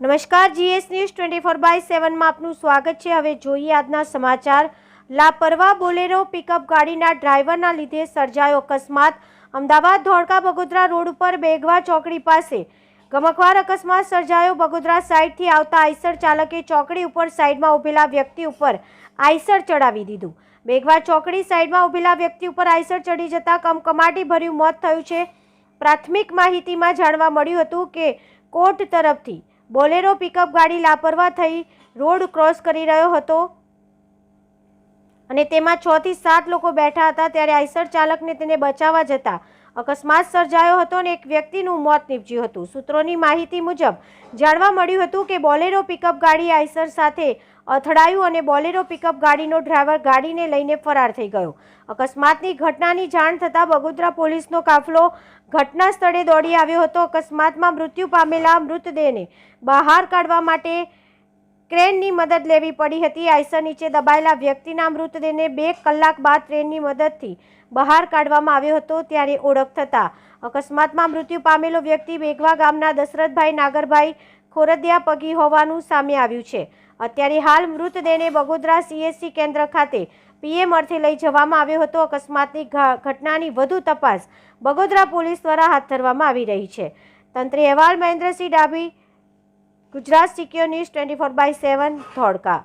નમસ્કાર, GS news twenty four by સેવનમાં આપનું સ્વાગત છે. હવે જોઈએ આજના સમાચાર. લાપરવા બોલેરો પિકઅપ ગાડીના ડ્રાઈવરના લીધે સર્જાયો અકસ્માત. અમદાવાદ ધોળકા બગોદરા રોડ ઉપર બેગવા ચોકડી પાસે ગમકવાર અકસ્માત સર્જાયો. બગોદરા સાઈડથી આવતા આઈસર ચાલકે ચોકડી ઉપર સાઈડમાં ઊભેલા વ્યક્તિ ઉપર આઈસર ચડાવી દીધું. બેગવા ચોકડી સાઈડમાં ઊભેલા વ્યક્તિ ઉપર આઈસર ચડી જતા કમકમાટી ભર્યું મોત થયું છે. પ્રાથમિક માહિતીમાં જાણવા મળ્યું હતું કે કોર્ટ તરફથી બોલેરો પિકઅપ ગાડી લાપરવા થઈ રોડ ક્રોસ કરી રહ્યો હતો અને તેમાં છ થી સાત લોકો બેઠા હતા ત્યારે આઈસર ચાલકને તેને બચાવવા જતા અકસ્માત સર્જાયો હતો અને એક વ્યક્તિનું મોત નીપજ્યું હતું. સૂત્રોની માહિતી મુજબ જાણવા મળ્યું હતું કે બોલેરો પિકઅપ ગાડી આઈસર સાથે અથડાયું અને બોલેરો પિકઅપ ગાડીનો ડ્રાઈવર ગાડીને લઈને ફરાર થઈ ગયો. અકસ્માતની ઘટનાની જાણ થતાં બગોદરા પોલીસનો કાફલો ઘટના સ્થળે દોડી આવ્યો હતો. અકસ્માતમાં મૃત્યુ પામેલા મૃતદેહને બહાર કાઢવા માટે ક્રેનની મદદ લેવી પડી હતી. આઈસર નીચે દબાયેલા વ્યક્તિના મૃતદેહને બે કલાક બાદ ટ્રેનની મદદથી બહાર કાઢવામાં આવ્યો હતો ત્યારે ઓળખ થતાં અકસ્માતમાં મૃત્યુ પામેલો વ્યક્તિ બેગવા ગામના દશરથભાઈ નાગરભાઈ ખોરદિયા પગી હોવાનું સામે આવ્યું છે. અત્યારે હાલ મૃતદેહને બગોદરા સીએસસી કેન્દ્ર ખાતે પીએમ અર્થે લઈ જવામાં આવ્યો હતો. અકસ્માતની ઘટનાની વધુ તપાસ બગોદરા પોલીસ દ્વારા હાથ ધરવામાં આવી રહી છે. તંત્રે અહેવાલ Mahendrasinh Dabhi, Gujarat secure news twenty four by seven, Dholka.